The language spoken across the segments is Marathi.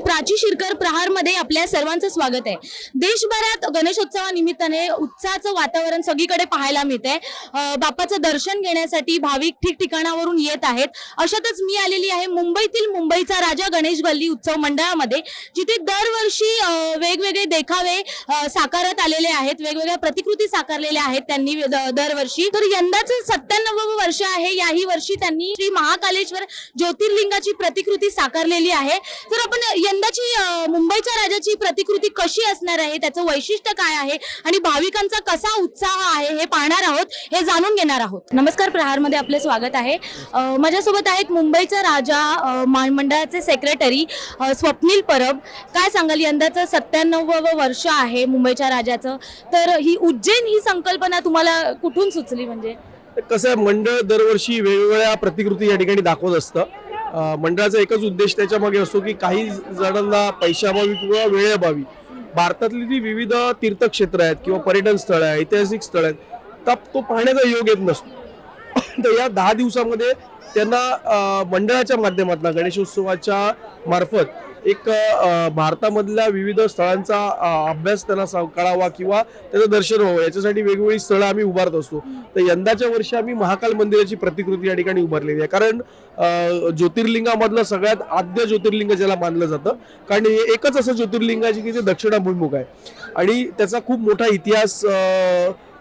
प्राची शिरकर प्रहारमध्ये आपल्या सर्वांचं स्वागत आहे. देशभरात गणेशोत्सवानिमित्ताने उत्साहाचं वातावरण सगळीकडे पाहायला मिळत आहे बापाचं दर्शन घेण्यासाठी भाविक ठिकठिकाणावरून येत आहेत. अशातच मी आलेली आहे मुंबईतील मुंबईचा राजा गणेश गल्ली उत्सव मंडळामध्ये जिथे दरवर्षी वेगवेगळे देखावे साकारत आलेले आहेत वेगवेगळ्या प्रतिकृती साकारलेल्या आहेत त्यांनी द- दरवर्षी. तर यंदाचं सत्त्याण्णव वर्ष आहे याही वर्षी त्यांनी श्री महाकालेश्वर ज्योतिर्लिंगाची प्रतिकृती साकारलेली आहे. तर आपण यंदाची मुंबईच्या राजाची प्रतिकृती कशी असणार आहे? त्याचं वैशिष्ट्य काय आहे? आणि भाविकांचा कसा उत्साह आहे हे पाहणार आहोत हे जाणून घेणार आहोत. नमस्कार प्रहारमध्ये आपले स्वागत आहे. माझ्यासोबत आहेत मुंबईचा राजा मंडळाचे सेक्रेटरी स्वप्नील परब. काय सांगाल यंदाचं सत्त्याण्णव वर्ष आहे मुंबईच्या राजाचं. तर ही उज्जैन ही संकल्पना तुम्हाला कुठून सुचली म्हणजे? कसं मंडळ दरवर्षी वेगवेगळ्या प्रतिकृती या ठिकाणी दाखवत असतं. मंडळाचा एकच उद्देश त्याच्यामागे असतो की काही जणांना पैशाअभावी किंवा वेळेअभावी भारतातली जी विविध तीर्थक्षेत्र आहेत किंवा पर्यटन स्थळ आहे ऐतिहासिक स्थळ आहेत तर तो पाहण्याचा योग येत नसतो. तर या दहा दिवसामध्ये त्यांना मंडळाच्या माध्यमातून गणेशोत्सवाच्या मार्फत एक भारतामधल्या विविध स्थळांचा अभ्यास त्यांना साव- कळावा किंवा त्याचं दर्शन व्हावं याच्यासाठी वेगवेगळी स्थळं आम्ही उभारत असतो. तर यंदाच्या वर्षी आम्ही महाकाल मंदिराची प्रतिकृती या ठिकाणी उभारलेली आहे. कारण ज्योतिर्लिंगामधलं सगळ्यात आद्य ज्योतिर्लिंग ज्याला मानलं जातं कारण हे एकच असं ज्योतिर्लिंग आहे की जे दक्षिणाभिमुख आहे. आणि त्याचा खूप मोठा इतिहास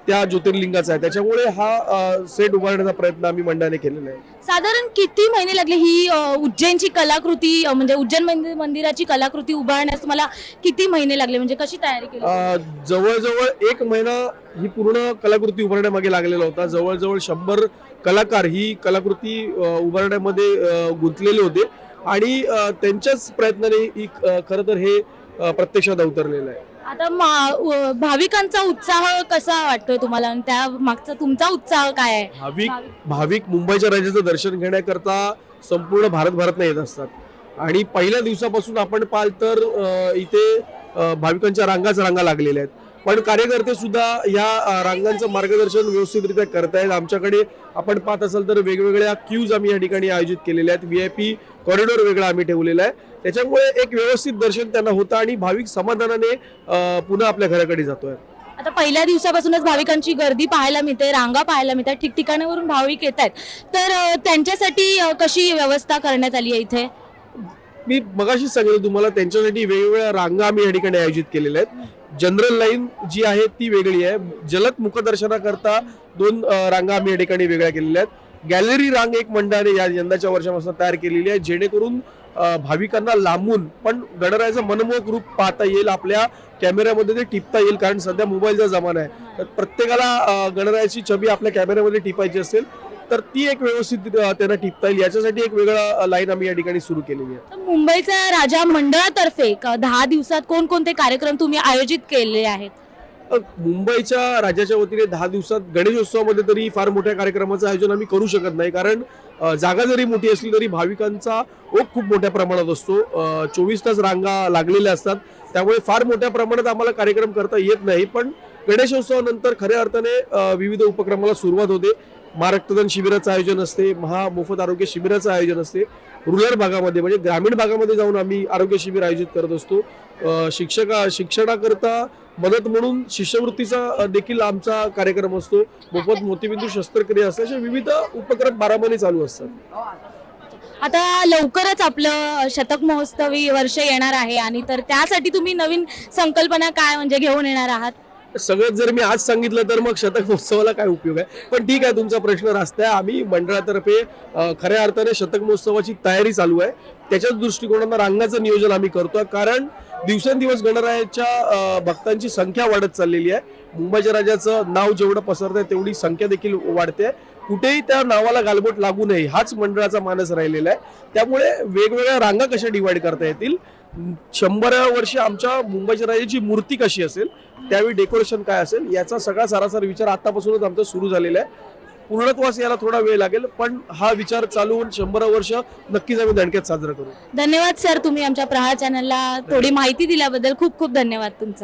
त्या ज्योतिर्लिंगाचा आहे. त्याच्यामुळे हा सेट उभारण्याचा प्रयत्न आम्ही मंडळाने केलेला आहे. साधारण किती महिने लागले ही अ, उज्जैनची कलाकृती अ, म्हणजे उज्जैन मंदिर मंदिराची कलाकृती उभारण्यास तुम्हाला किती महिने लागले? म्हणजे कशी तयारी केली? अं, जवळजवळ एक महिना ही पूर्ण कलाकृती उभारण्यामागे लागलेला होता. जवळजवळ शंभर कलाकार ही कलाकृती अं, उभारण्यामध्ये अं, गुंतलेले होते. आणि अं, त्यांच्याच प्रयत्नाने ही अं, खरं तर हे अं, प्रत्यक्षात अवतरलेलं आहे. आता मा- भाविकांचा उत्साह कसा वाटतोय तुम्हाला? आणि त्या मागचा तुमचा उत्साह काय आहे? भाविक भाविक मुंबईच्या राजाचं दर्शन घेण्याकरता संपूर्ण भारतभरातनं येत असतात. आणि पहिल्या दिवसापासून आपण पाहाल तर इथे भाविकांच्या रांगाच रांगा लागलेल्या आहेत. पण कार्यकर्ते सुद्धा या रांगांचं मार्गदर्शन व्यवस्थितरित्या करतायत. आमच्याकडे आपण पाहत असाल तर वेगवेगळ्या क्यूज आम्ही या ठिकाणी आयोजित केलेल्या आहेत. व्ही आय पी कॉरिडॉर वेगळा आम्ही ठेवलेला आहे. त्याच्यामुळे एक व्यवस्थित दर्शन त्यांना होतं आणि भाविक समाधानाने पुन्हा आपल्या घराकडे जातोय. आता पहिल्या दिवसापासूनच भाविकांची गर्दी पाहायला मिळते रांगा पाहायला मिळतात. ठिकठिकाणावरून भाविक येत आहेत. तर त्यांच्यासाठी कशी व्यवस्था करण्यात आली आहे इथे? मी मगाशीच सांगितलं तुम्हाला त्यांच्यासाठी वेगवेगळ्या रांगा आम्ही या ठिकाणी आयोजित केलेल्या आहेत. जनरल लाईन जी आहे ती वेगळी आहे. जलद मुखदर्शनाकरता दोन रांगा आम्ही या ठिकाणी वेगळ्या केलेल्या आहेत. गॅलरी रांग एक मंडळाने या यंदाच्या वर्षापासून तयार केलेली आहे जेणेकरून भाविकांना लांबून पण गणरायाचं मनमोहक रूप पाहता येईल आपल्या कॅमेऱ्यामध्ये ते टिपता येईल कारण सध्या मोबाईलचा जमाना आहे. तर प्रत्येकाला गणरायाची छबी आपल्या कॅमेऱ्यामध्ये टिपायची असेल. तर ती एक व्यवस्थित त्यांना टिपता येईल. याच्यासाठी एक वेगळा लाईन आम्ही या ठिकाणी सुरू केलेली आहे. तर मुंबईचा राजा मंडळातर्फे दहा दिवसात कोणकोणते कार्यक्रम तुम्ही आयोजित केले आहेत? मुंबईच्या राज्याच्या वतीने दहा दिवसात गणेशोत्सवामध्ये तरी फार मोठ्या कार्यक्रमाचं आयोजन आम्ही करू शकत नाही. कारण जागा जरी मोठी असली तरी भाविकांचा ओघ खूप मोठ्या प्रमाणात असतो. चोवीस तास रांगा लागलेल्या असतात. त्यामुळे फार मोठ्या प्रमाणात आम्हाला कार्यक्रम करता येत नाही. पण गणेशोत्सवानंतर खऱ्या अर्थाने विविध उपक्रमाला सुरुवात होते. महारक्तदान शिबिराचं आयोजन असते महा मोफत आरोग्य शिबिराचं आयोजन असते. रुरल भागामध्ये म्हणजे ग्रामीण भागामध्ये जाऊन आम्ही आरोग्य शिबिर आयोजित करत असतो. शिक्षका शिक्षणाकरता मदत म्हणून शिष्यवृत्तीचा देखील आमचा कार्यक्रम असतो. मोफत मोतीबिंदू शस्त्रक्रिया असते. असे विविध उपक्रम बारा चालू असतात. आता लवकरच आपलं शतक महोत्सवी वर्ष येणार आहे आणि तर त्यासाठी तुम्ही नवीन संकल्पना काय म्हणजे घेऊन येणार आहात? सगळं जर मी आज सांगितलं तर मग शतक महोत्सवाला काय उपयोग आहे? पण ठीक आहे तुमचा प्रश्न रास्त आहे. आम्ही मंडळातर्फे खऱ्या अर्थाने शतक महोत्सवाची तयारी चालू आहे. त्याच्याच दृष्टिकोनानं रांगाचं नियोजन आम्ही करतोय. कारण दिवसेंदिवस गणरायाच्या भक्तांची संख्या वाढत चाललेली आहे. मुंबईच्या राजाचं नाव जेवढं पसरत आहे तेवढी संख्या देखील वाढते. कुठेही त्या नावाला गालबोट लागू नये हाच मंडळाचा मानस राहिलेला आहे. त्यामुळे वेगवेगळ्या रांगा कशा डिवाइड करता येतील? शंभराव्या वर्षी आमच्या मुंबईच्या राजाची मूर्ती कशी असेल? त्यावेळी डेकोरेशन काय असेल? याचा सगळा सारासार विचार आतापासूनच आमचा सुरू झालेला आहे. पूर्णत्वास याला थोडा वेळ लागेल पण हा विचार चालू होऊन शंभर वर्ष नक्कीच आम्ही दणक्यात साजरा करू. धन्यवाद सर. तुम्ही आमच्या प्रहार चॅनलला थोडी माहिती दिल्याबद्दल खूप खूप धन्यवाद तुमचा.